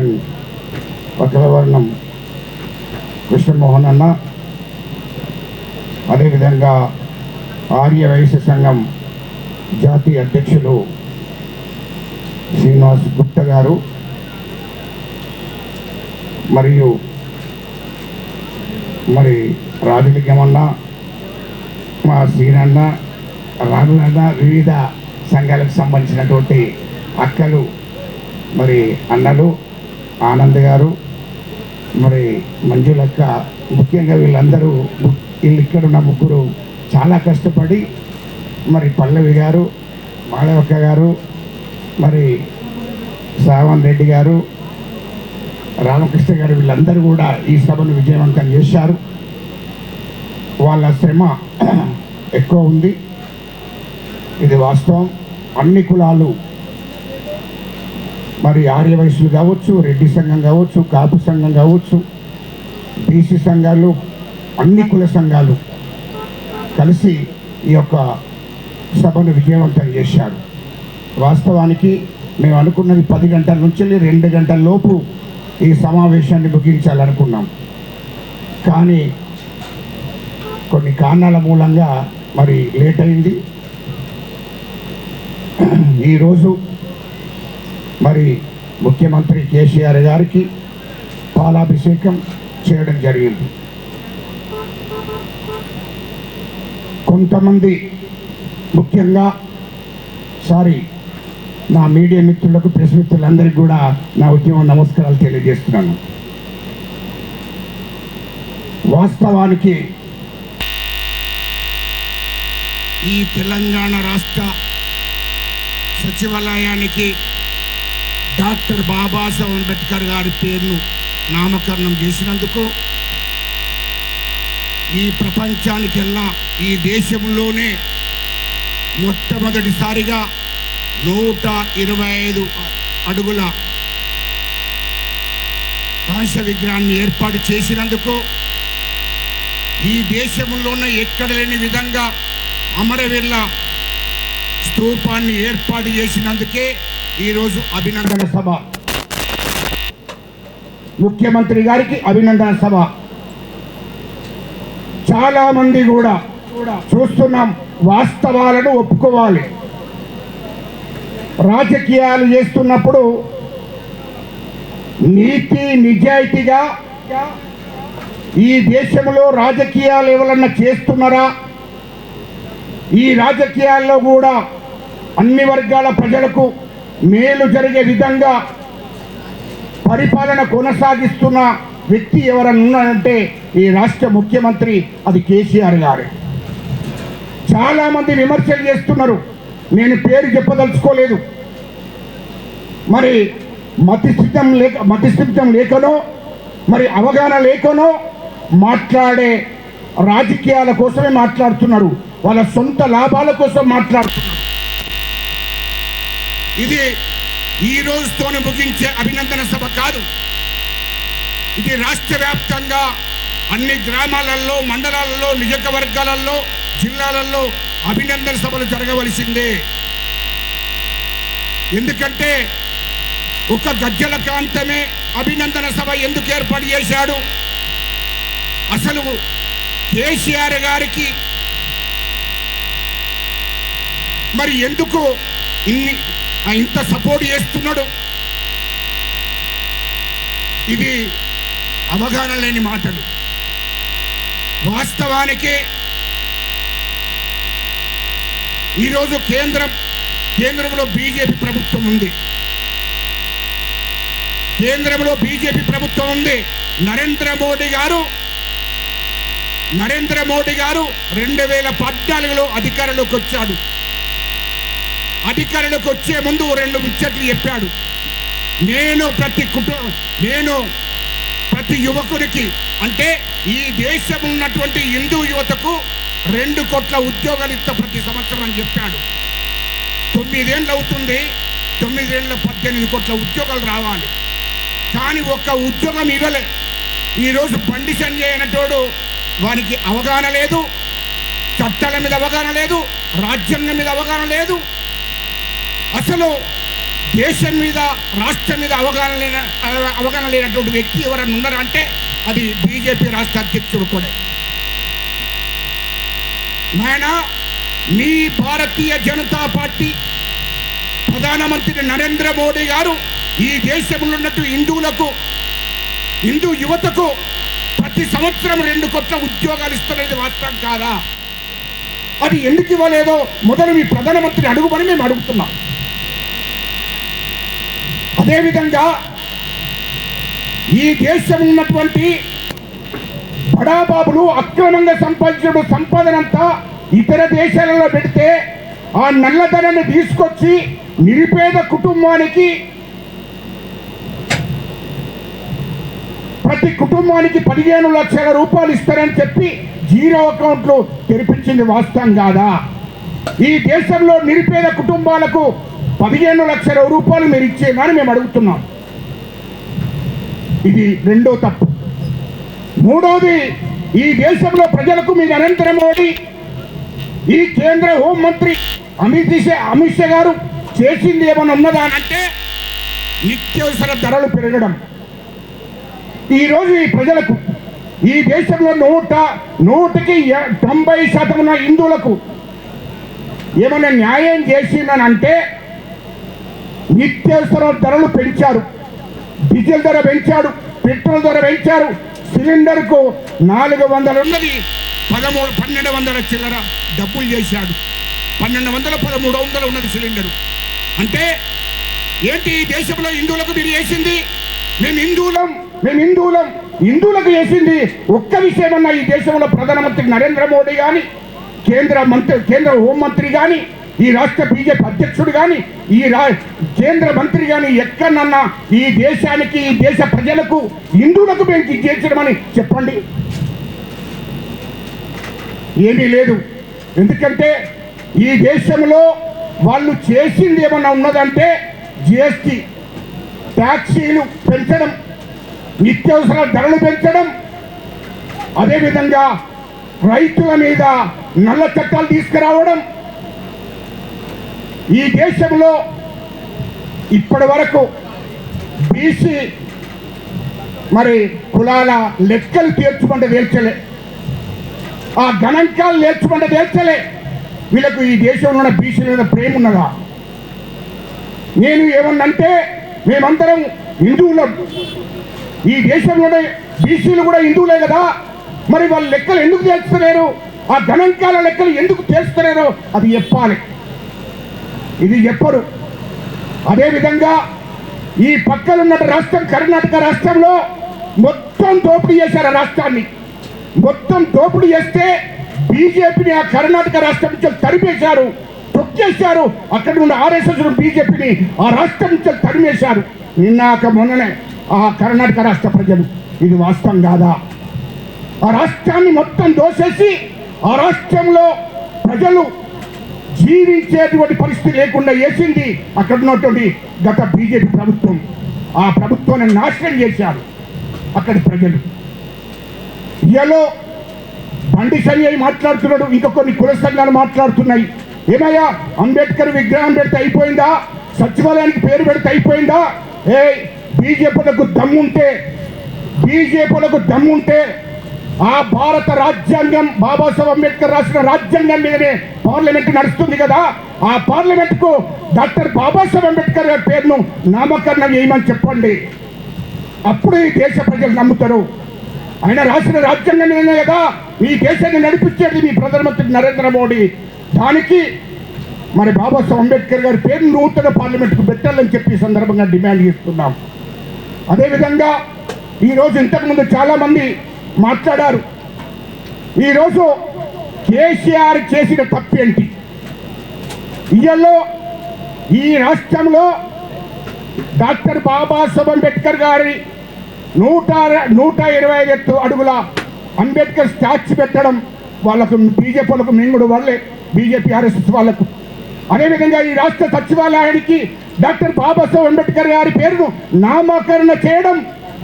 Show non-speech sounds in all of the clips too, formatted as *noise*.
అధ్యక్షులు వక్రవర్ణం కృష్ణమోహన్ అన్న అదేవిధంగా ఆర్య వైశ్య సంఘం జాతీయ అధ్యక్షులు శ్రీనివాస్ గుప్త గారు మరియు మరి రాజలింగమన్న మా శ్రీనన్న రాఘవన్న వివిధ సంఘాలకు సంబంధించినటువంటి అక్కలు మరి అన్నలు ఆనంద్ గారు మరి మంజులక్క ముఖ్యంగా వీళ్ళందరూ వీళ్ళు ఇక్కడ ఉన్న ముగ్గురు చాలా కష్టపడి మరి పల్లవి గారు మాళవక్క గారు మరి శ్రావణ్ రెడ్డి గారు రామకృష్ణ గారు వీళ్ళందరూ కూడా ఈ సభను విజయవంతం చేశారు. వాళ్ళ శ్రమ *clears throat* ఎక్కువ ఉంది. ఇది వాస్తవం. అన్ని కులాలు మరి ఆర్య వయసులు కావచ్చు రెడ్డి సంఘం కావచ్చు కాపు సంఘం కావచ్చు బీసీ సంఘాలు అన్ని కుల సంఘాలు కలిసి ఈ యొక్క సభను విజయవంతం చేశారు. వాస్తవానికి మేము అనుకున్నది పది గంటల నుంచి రెండు గంటల లోపు ఈ సమావేశాన్ని ముగించాలనుకున్నాం. కానీ కొన్ని కారణాల మూలంగా మరి లేట్ అయింది. ఈరోజు మరి ముఖ్యమంత్రి కేసీఆర్ గారికి పాలాభిషేకం చేయడం జరిగింది. కొంతమంది ముఖ్యంగా సారీ నా మీడియా మిత్రులకు ప్రెస్ మిత్రులందరికీ కూడా నా ఉద్యమ నమస్కారాలు తెలియజేస్తున్నాను. వాస్తవానికి ఈ తెలంగాణ రాష్ట్ర సచివాలయానికి డాక్టర్ బాబాసాహెబ్ అంబేద్కర్ గారి పేరును నామకరణం చేసినందుకు ఈ ప్రపంచానికెల్లా ఈ దేశంలోనే మొట్టమొదటిసారిగా నూట ఇరవై ఐదు అడుగుల కాంస విగ్రహాన్ని ఏర్పాటు చేసినందుకు ఈ దేశంలోనే ఎక్కడ లేని విధంగా అమరవీరుల స్తూపాన్ని ఏర్పాటు చేసినందుకే ఈరోజు అభినందన సభ. ముఖ్యమంత్రి గారికి అభినందన సభ. చాలా మంది కూడా చూస్తున్నాం వాస్తవాలను ఒప్పుకోవాలి. రాజకీయాలు చేస్తున్నప్పుడు నీతి నిజాయితీగా ఈ దేశంలో రాజకీయాలు ఎవరన్నా చేస్తున్నారా? ఈ రాజకీయాల్లో కూడా అన్ని వర్గాల ప్రజలకు మేలు జరిగే విధంగా పరిపాలన కొనసాగిస్తున్న వ్యక్తి ఎవరన్నా ఈ రాష్ట్ర ముఖ్యమంత్రి అది కేసీఆర్ గారు. చాలామంది విమర్శలు చేస్తున్నారు. నేను పేరు చెప్పదలుచుకోలేదు. మరి మతిస్థితం లేక మతిస్థితం లేకనో మరి అవగాహన లేకనో మాట్లాడే రాజకీయాల కోసమే మాట్లాడుతున్నారు. వాళ్ళ సొంత లాభాల కోసం మాట్లాడుతున్నారు. ఇది ఈ రోజుతోనే ముగించే అభినందన సభ కాదు. ఇది రాష్ట్ర వ్యాప్తంగా అన్ని గ్రామాలలో మండలాలలో నియోజకవర్గాలలో జిల్లాలలో అభినందన సభలు జరగవలసిందే. ఎందుకంటే ఒక గజ్జల కాంతమే అభినందన సభ ఎందుకు ఏర్పాటు చేశాడు? అసలు కేసీఆర్ గారికి మరి ఎందుకు ఇన్ని ఇంత సపోర్ట్ చేస్తున్నాడు. ఇది అవగాహన లేని మాటలు. వాస్తవానికి ఈరోజు కేంద్రం కేంద్రంలో బీజేపీ ప్రభుత్వం ఉంది. కేంద్రంలో బీజేపీ ప్రభుత్వం ఉంది. నరేంద్ర మోడీ గారు నరేంద్ర మోడీ గారు రెండు వేల పద్నాలుగులో అధికారంలోకి వచ్చాడు. అధికారులకు వచ్చే ముందు రెండు ముచ్చట్లు చెప్పాడు. నేను ప్రతి కుటుంబ నేను ప్రతి యువకుడికి అంటే ఈ దేశం ఉన్నటువంటి హిందూ యువతకు రెండు కోట్ల ఉద్యోగాలు ఇస్తా ప్రతి సంవత్సరం అని చెప్పాడు. తొమ్మిదేళ్ళు అవుతుంది తొమ్మిదేళ్ళ పద్దెనిమిది కోట్ల ఉద్యోగాలు రావాలి. కానీ ఒక్క ఉద్యోగం ఇవ్వలే. ఈరోజు బండి సంజయ్ అనేటోడు వానికి అవగాహన లేదు చట్టాల మీద అవగాహన లేదు రాజ్యాంగం మీద అవగాహన లేదు అసలు దేశం మీద రాష్ట్రం మీద అవగాహన లేన అవగాహన లేనటువంటి వ్యక్తి ఎవరైనా ఉన్నారా అంటే అది బీజేపీ రాష్ట్ర అధ్యక్షుడు కూడా. నాయన మీ భారతీయ జనతా పార్టీ ప్రధానమంత్రి నరేంద్ర మోడీ గారు ఈ దేశంలో ఉన్నట్టు హిందువులకు హిందూ యువతకు ప్రతి సంవత్సరం రెండు కొత్త ఉద్యోగాలు ఇస్తున్నది వాస్తవం కాదా? అది ఎందుకు ఇవ్వలేదో మొదలు మీ ప్రధానమంత్రి అడుగుమని మేము అడుగుతున్నాం. అదేవిధంగా ఈ దేశం ఉన్నటువంటి బడాబాబులు అక్రమంగా సంపాదించిన సంపాదనంతా ఇతర దేశాలలో పెడితే ఆ నల్లధనాన్ని తీసుకొచ్చి నిరుపేద కుటుంబానికి ప్రతి కుటుంబానికి పదిహేను లక్షల రూపాయలు ఇస్తారని చెప్పి జీరో అకౌంట్లు తెరిపించింది వాస్తవం కాదా? ఈ దేశంలో నిరుపేద కుటుంబాలకు పదిహేను లక్షల రూపాయలు మీరు ఇచ్చేయమని మేము అడుగుతున్నాం. ఇది రెండో తప్పు. మూడోది ఈ దేశంలో ప్రజలకు మీ నరేంద్ర మోడీ ఈ కేంద్ర హోంమంత్రి అమిత్ షా అమిత్ షా గారు చేసింది ఏమైనా ఉన్నదా అంటే నిత్యవసర ధరలు పెరగడం. ఈరోజు ఈ ప్రజలకు ఈ దేశంలో నూట నూటికి తొంభై శాతం ఉన్న హిందువులకు ఏమైనా న్యాయం చేసిందనంటే నిత్యావసర ధరలు పెంచారు. డీజిల్ ధర పెంచాడు పెట్రోల్ ధర పెంచారు. సిలిండర్కు నాలుగు వందలు ఉన్నది. పదమూడు పన్నెండు వందల చిల్లర డబ్బులు చేశాడు. పన్నెండు వందల పదమూడు వందలు ఉన్నది సిలిండరు. అంటే ఏంటి ఈ దేశంలో హిందువులకు మీరు వేసింది మేము హిందువులం మేము హిందువులం. హిందువులకు వేసింది ఒక్క విషయమన్నా ఈ దేశంలో ప్రధానమంత్రి నరేంద్ర మోడీ కానీ కేంద్ర మంత్రి కేంద్ర హోంమంత్రి కానీ ఈ రాష్ట్ర బీజేపీ అధ్యక్షుడు కానీ ఈ రా కేంద్ర మంత్రి కానీ ఎక్కడన్నా ఈ దేశానికి ఈ దేశ ప్రజలకు హిందువులకు మేము చేర్చడమని చెప్పండి. ఏమీ లేదు. ఎందుకంటే ఈ దేశంలో వాళ్ళు చేసింది ఏమన్నా ఉన్నదంటే జిఎస్టి ట్యాక్సీలు పెంచడం నిత్యావసర ధరలు పెంచడం అదేవిధంగా రైతుల మీద నల్ల చట్టాలు తీసుకురావడం ఈ దేశంలో ఇప్పటి వరకు బీసీ మరి కులాల లెక్కలు తీర్చుకుంటే తేల్చలే. ఆ గణాంకాలు నేర్చుకుంటే తేల్చలే. వీళ్ళకు ఈ దేశంలో ఉన్న బీసీల మీద ప్రేమ ఉన్నదా? నేను ఏమన్నంటే మేమందరం హిందువులం. ఈ దేశంలోనే బీసీలు కూడా హిందువులే కదా. మరి వాళ్ళ లెక్కలు ఎందుకు తెలుస్తలేరు ఆ గణాంకాల లెక్కలు ఎందుకు తెలుస్తలేరు అది చెప్పాలి. ఇది చెప్పరు అదేవిధంగా ఈ పక్కనున్న రాష్ట్రం కర్ణాటక రాష్ట్రంలో మొత్తం దోపిడీ చేశారు ఆ రాష్ట్రాన్ని. మొత్తం దోపిడీ చేస్తే బీజేపీని ఆ కర్ణాటక రాష్ట్రం నుంచి తరిపేశారు తొక్కేశారు. అక్కడ ఉన్న ఆర్ఎస్ఎస్ బీజేపీని ఆ రాష్ట్రం నుంచి తరిమేశారు. నిన్నాక మొన్ననే ఆ కర్ణాటక రాష్ట్ర ప్రజలు. ఇది వాస్తవం కాదా? ఆ రాష్ట్రాన్ని మొత్తం దోసేసి ఆ రాష్ట్రంలో ప్రజలు జీవించేటువంటి పరిస్థితి లేకుండా వేసింది అక్కడ ఉన్నటువంటి గత బీజేపీ ప్రభుత్వం. ఆ ప్రభుత్వాన్ని నాశనం చేశారు అక్కడి ప్రజలు. ఇయలో బండి అయి మాట్లాడుతున్నాడు ఇంకా కొన్ని కుల సంఘాలు మాట్లాడుతున్నాయి. ఏమయ్యా అంబేద్కర్ విగ్రహం పెడితే అయిపోయిందా? సచివాలయానికి పేరు పెడితే అయిపోయిందా? ఏ బీజేపీలకు దమ్ముంటే బీజేపీలకు దమ్ముంటే ఆ భారత రాజ్యాంగం బాబాసాహెబ్ అంబేద్కర్ రాసిన రాజ్యాంగం మీదనే పార్లమెంట్ నడుస్తుంది కదా ఆ పార్లమెంట్కు డాక్టర్ బాబాసాహెబ్ అంబేద్కర్ గారి పేరును నామకరణం చేయమని చెప్పండి. అప్పుడు ఈ దేశ ప్రజలు నమ్ముతారు. ఆయన రాసిన రాజ్యాంగమే కదా ఈ దేశాన్ని నడిపించేది మీ ప్రధానమంత్రి నరేంద్ర మోడీ. దానికి మరి బాబాసాహెబ్ అంబేద్కర్ గారి పేరు నూతన పార్లమెంట్కు పెట్టాలని చెప్పి సందర్భంగా డిమాండ్ చేస్తున్నాం. అదేవిధంగా ఈరోజు ఇంతకుముందు చాలామంది మాట్లాడారు. ఈరోజు కేసీఆర్ చేసిన తప్పేంటి? ఇయ్యలో ఈ రాష్ట్రంలో డాక్టర్ బాబాసాహెబ్ అంబేద్కర్ గారి నూట నూట ఇరవై ఐదు అడుగుల అంబేద్కర్ స్టాచ్యూ పెట్టడం వాళ్ళకు బీజేపీ వాళ్ళకు మింగుడు కూడా వాళ్ళే బీజేపీ ఆర్ఎస్ఎస్ వాళ్ళకు. అదేవిధంగా ఈ రాష్ట్ర సచివాలయానికి డాక్టర్ బాబాసాహెబ్ అంబేద్కర్ గారి పేరును నామకరణ చేయడం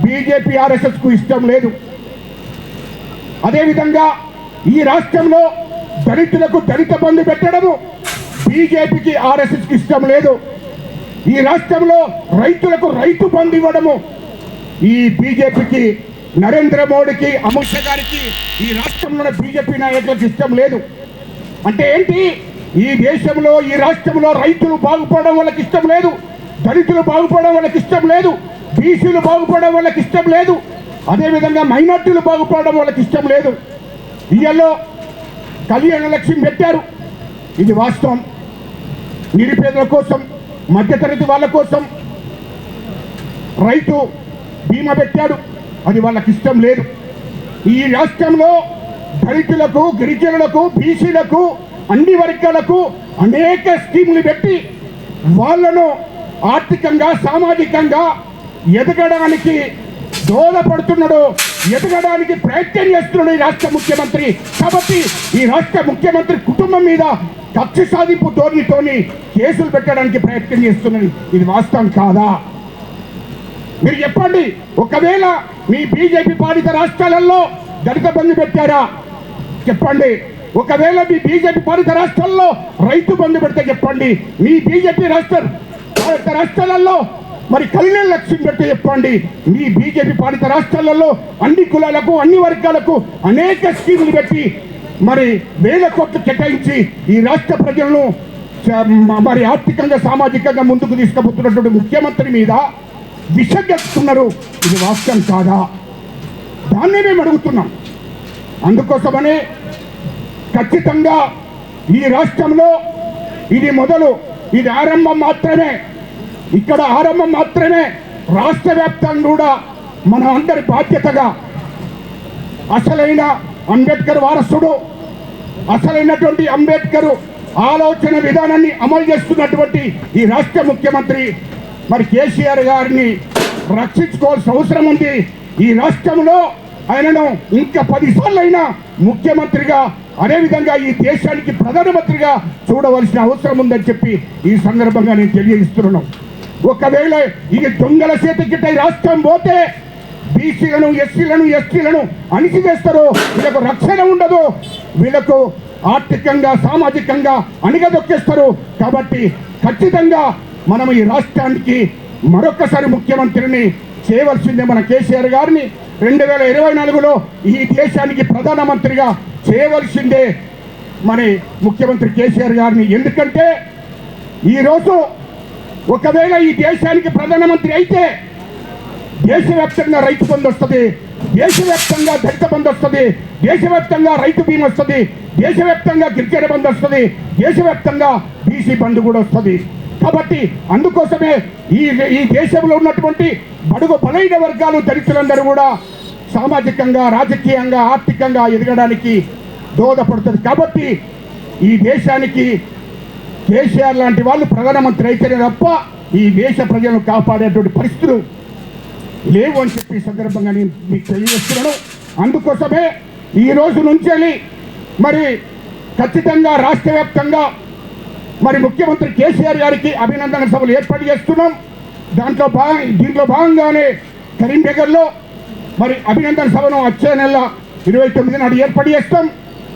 బీజేపీ ఆర్ఎస్ఎస్కు ఇష్టం లేదు. అదేవిధంగా ఈ రాష్ట్రంలో దళితులకు దళిత బంధు పెట్టడము బీజేపీకి ఆర్ఎస్ఎస్కి ఇష్టం లేదు. ఈ రాష్ట్రంలో రైతులకు రైతు బంధు ఇవ్వడము ఈ బీజేపీకి నరేంద్ర మోడీకి అమిత్ షా గారికి ఈ రాష్ట్రంలో బీజేపీ నాయకులకు ఇష్టం లేదు. అంటే ఏంటి? ఈ దేశంలో ఈ రాష్ట్రంలో రైతులు బాగుపడడం వాళ్ళకి ఇష్టం లేదు. దళితులు బాగుపడడం వాళ్ళకి ఇష్టం లేదు. బీసీలు బాగుపడడం వాళ్ళకి ఇష్టం లేదు. అదేవిధంగా మైనార్టీలు బాగుపడడం వాళ్ళకి ఇష్టం లేదు. ఇయ్యలో కళ్యాణ లక్ష్యం పెట్టారు. ఇది వాస్తవం. నిరుపేదల కోసం మధ్యతరగతి వాళ్ళ కోసం రైతు బీమా పెట్టాడు. అది వాళ్ళకి ఇష్టం లేదు. ఈ రాష్ట్రంలో దళితులకు గిరిజనులకు బీసీలకు అన్ని వర్గాలకు అనేక స్కీములు పెట్టి వాళ్ళను ఆర్థికంగా సామాజికంగా ఎదగడానికి దోహదపడుతున్నాడు. ఎదగడానికి ప్రయత్నం చేస్తున్నాడు ఈ రాష్ట్ర ముఖ్యమంత్రి. కాబట్టి ఈ రాష్ట్ర ముఖ్యమంత్రి కుటుంబం మీద కక్ష సాధింపు ధోరణితోని కేసులు పెట్టడానికి ప్రయత్నం చేస్తున్నది. ఇది వాస్తవం కాదా? మీరు చెప్పండి. ఒకవేళ మీ బీజేపీ పాలిత రాష్ట్రాలలో దళిత బంధు పెట్టారా? చెప్పండి. ఒకవేళ మీ బీజేపీ పాలిత రాష్ట్రాల్లో రైతు బంధు పెడితే చెప్పండి. మీ బీజేపీ రాష్ట్ర పాలిత రాష్ట్రాలలో మరి కళ్యాణ లక్ష్యం పెట్టి చెప్పండి. మీ బీజేపీ పాలిత రాష్ట్రాలలో అన్ని కులాలకు అన్ని వర్గాలకు అనేక స్కీములు పెట్టి మరి వేల కోట్లు కేటాయించి ఈ రాష్ట్ర ప్రజలను మరి ఆర్థికంగా సామాజికంగా ముందుకు తీసుకుపోతున్నటువంటి ముఖ్యమంత్రి మీద విషగెత్తున్నారు ఇది వాస్తవం కాదా? దాన్నే మేము అడుగుతున్నాం. అందుకోసమనే ఖచ్చితంగా ఈ రాష్ట్రంలో ఇది మొదలు ఇది ఆరంభం మాత్రమే. ఇక్కడ ఆరంభం మాత్రమే రాష్ట్ర వ్యాప్తంగా కూడా మన అందరి బాధ్యతగా అసలైన అంబేద్కర్ వారసుడు అసలైనటువంటి అంబేద్కర్ ఆలోచన విధానాన్ని అమలు చేస్తున్నటువంటి ఈ రాష్ట్ర ముఖ్యమంత్రి మరి కేసీఆర్ గారిని రక్షించుకోవాల్సిన అవసరం ఉంది. ఈ రాష్ట్రంలో ఆయనను ఇంకా పదిసార్లు అయినా ముఖ్యమంత్రిగా అదేవిధంగా ఈ దేశానికి ప్రధానమంత్రిగా చూడవలసిన అవసరం ఉందని చెప్పి ఈ సందర్భంగా నేను తెలియజేస్తున్నాను. ఒకవేళ ఇది దొంగల చేతికిట్ట ఈ రాష్ట్రం పోతే బీసీలను ఎస్సీలను ఎస్టీలను అణిచివేస్తారు వీళ్ళకు రక్షణ ఉండదు వీళ్ళకు ఆర్థికంగా సామాజికంగా అణిగదొక్కేస్తారు కాబట్టి ఖచ్చితంగా మనం ఈ రాష్ట్రానికి మరొకసారి ముఖ్యమంత్రిని చేయవలసిందే మన కేసీఆర్ గారిని. రెండు వేల ఇరవై నాలుగులో ఈ దేశానికి ప్రధానమంత్రిగా చేయవలసిందే మరి ముఖ్యమంత్రి కేసీఆర్ గారిని. ఎందుకంటే ఈరోజు ఒకవేళ ఈ దేశానికి ప్రధానమంత్రి అయితే దేశవ్యాప్తంగా రైతు బంధు వస్తుంది దేశవ్యాప్తంగా దళిత బంధు వస్తుంది దేశవ్యాప్తంగా రైతు బీమా వస్తుంది దేశవ్యాప్తంగా గిరిజన బంధు వస్తుంది దేశవ్యాప్తంగా బీసీ బంధు కూడా వస్తుంది. కాబట్టి అందుకోసమే ఈ ఈ దేశంలో ఉన్నటువంటి బడుగు బలైన వర్గాలు దళితులందరూ కూడా సామాజికంగా రాజకీయంగా ఆర్థికంగా ఎదగడానికి దోహదపడుతుంది కాబట్టి ఈ దేశానికి కేసీఆర్ లాంటి వాళ్ళు ప్రధానమంత్రి అయితేనే తప్ప ఈ దేశ ప్రజలను కాపాడేటువంటి పరిస్థితులు లేవు అని చెప్పి సందర్భంగా నేను మీకు తెలియజేస్తున్నాను. అందుకోసమే ఈ రోజు నుంచి మరి ఖచ్చితంగా రాష్ట్ర వ్యాప్తంగా మరి ముఖ్యమంత్రి కేసీఆర్ గారికి అభినందన సభలు ఏర్పాటు చేస్తున్నాం. దాంట్లో భాగం దీంట్లో భాగంగానే కరీంనగర్లో మరి అభినందన సభను వచ్చే నెల ఇరవై తొమ్మిది నాడు ఏర్పాటు చేస్తాం.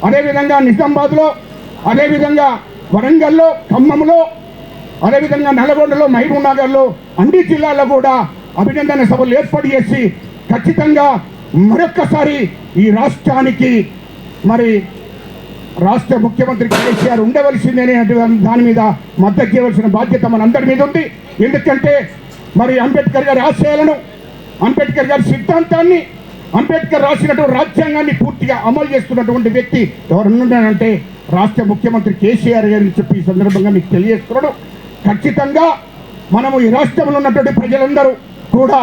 అదేవిధంగా నిజామాబాద్లో అదేవిధంగా వరంగల్లో ఖమ్మంలో అదేవిధంగా నల్గొండలో మహబూబ్నగర్లో అన్ని జిల్లాల్లో కూడా అభినందన సభలు ఏర్పాటు చేసి ఖచ్చితంగా మరొక్కసారి ఈ రాష్ట్రానికి మరి రాష్ట్ర ముఖ్యమంత్రి కేసీఆర్ ఉండవలసిందనే దాని మీద మద్దతు చేయవలసిన బాధ్యత మనందరి మీద ఉంది. ఎందుకంటే మరి అంబేద్కర్ గారి ఆశయాలను అంబేద్కర్ గారి సిద్ధాంతాన్ని అంబేద్కర్ రాసినటువంటి రాజ్యాంగాన్ని పూర్తిగా అమలు చేస్తున్నటువంటి వ్యక్తి ఎవరున్నాడంటే రాష్ట్ర ముఖ్యమంత్రి కేసీఆర్ గారిని చెప్పి ఈ సందర్భంగా మీకు తెలియజేస్తున్నాడు ఖచ్చితంగా మనము ఈ రాష్ట్రంలో ఉన్నటువంటి ప్రజలందరూ కూడా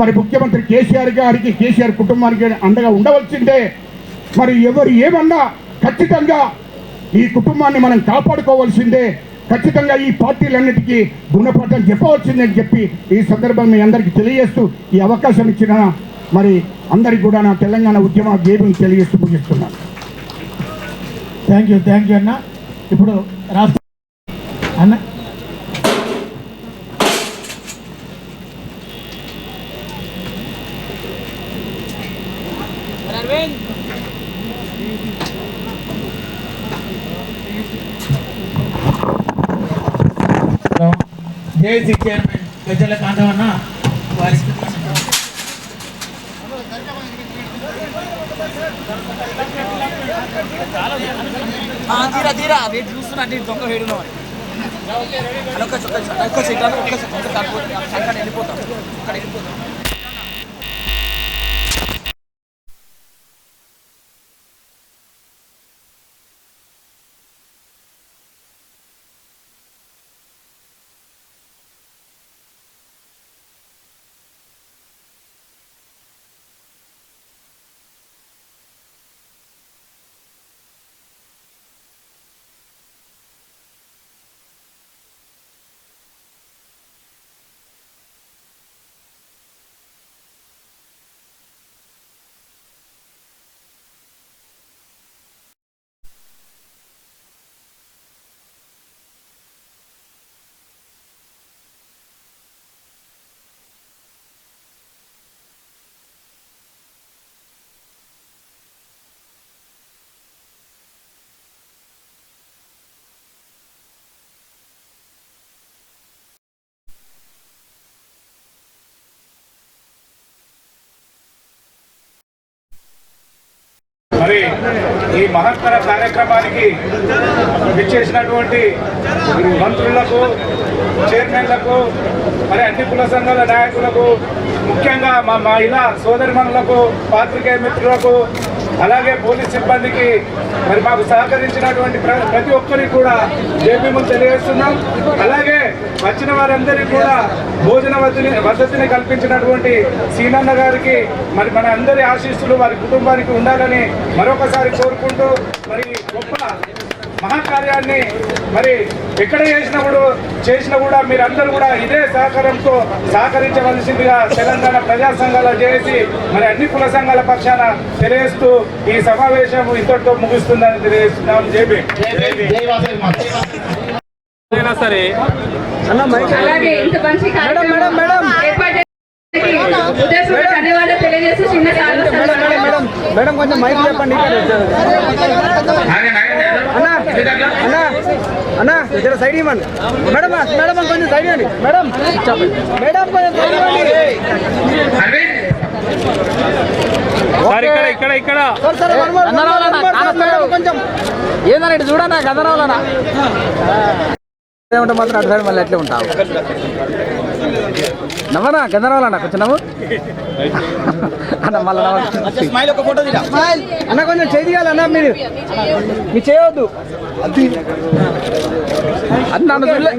మరి ముఖ్యమంత్రి కేసీఆర్ గారికి కేసీఆర్ కుటుంబానికి అండగా ఉండవలసిందే. మరి ఎవరు ఏమన్నా ఖచ్చితంగా ఈ కుటుంబాన్ని మనం కాపాడుకోవాల్సిందే. ఖచ్చితంగా ఈ పార్టీలన్నిటికీ గుణపాఠం చెప్పవలసిందని చెప్పి ఈ సందర్భం మీ అందరికీ తెలియజేస్తూ ఈ అవకాశం ఇచ్చిన మరి అందరికి కూడా నా తెలంగాణ ఉద్యమ గేబుని తెలియజేస్తూ ముగిస్తున్నాను థ్యాంక్ యూ థ్యాంక్ యూ అన్న. ఇప్పుడు రాష్ట్ర అన్న. జేఏసీ చైర్మన్ గజ్జల కాంతవన్న వారికి ఆ, తీరా తీరా వెయిట్ చూస్తున్నా అంటే దొంగ వేడును అని ఒక్క ఒక్క సీట్ ఒక్క ఒక్క అక్కడ వెళ్ళిపోతాం అక్కడ వెళ్ళిపోతాం మరి ఈ మహత్తర కార్యక్రమానికి విచ్చేసినటువంటి మంత్రులకు చైర్మన్లకు మరి అన్ని కుల సంఘాల నాయకులకు ముఖ్యంగా మా మహిళా సోదరిమణులకు పాత్రికేయ మిత్రులకు అలాగే పోలీస్ సిబ్బందికి మరి మాకు సహకరించినటువంటి ప్రతి ఒక్కరికి కూడా జేబీములు తెలియజేస్తున్నాం. అలాగే వచ్చిన వారందరికీ కూడా భోజన వసతిని వసతిని కల్పించినటువంటి సీనన్న గారికి మరి మన అందరి ఆశీస్సులు వారి కుటుంబానికి ఉండాలని మరొకసారి కోరుకుంటూ మరి గొప్ప మహాకార్యాన్ని మరి ఎక్కడ చేసినప్పుడు చేసినా కూడా మీరందరూ కూడా ఇదే సహకారంతో సహకరించవలసిందిగా తెలంగాణ ప్రజా సంఘాల చేసి మరి అన్ని కుల సంఘాల పక్షాన తెలియజేస్తూ ఈ సమావేశం ఇంతటితో ముగుస్తుందని తెలియజేస్తున్నాం. జేబీ తెలియజేస్తూ చిన్న మేడం మేడం కొంచెం మైక్ చెప్పండి అన్నా అన్నా అన్నా జర సైడ్ ఇవ్వండి. మేడం మేడం కొంచెం సైడ్ ఇవ్వండి. మేడం మేడం కొంచెం సైడ్ ఇవ్వండి. సార్ ఇక్కడ ఇక్కడ ఇక్కడ. సార్, సార్, సార్, కొంచెం. ఏందంటే చూడన్నా గదరావులనా ఏమంటే మాత్రం అటు సైడ్ మళ్ళీ ఎట్లే ఉంటావు. నవ్వనా? గంధరావులన్నా కొంచెం నవ్వు. అన్న మళ్ళీ అన్న కొంచెం చేయాలన్నా మీరు. మీరు చేయవద్దు చూడలే.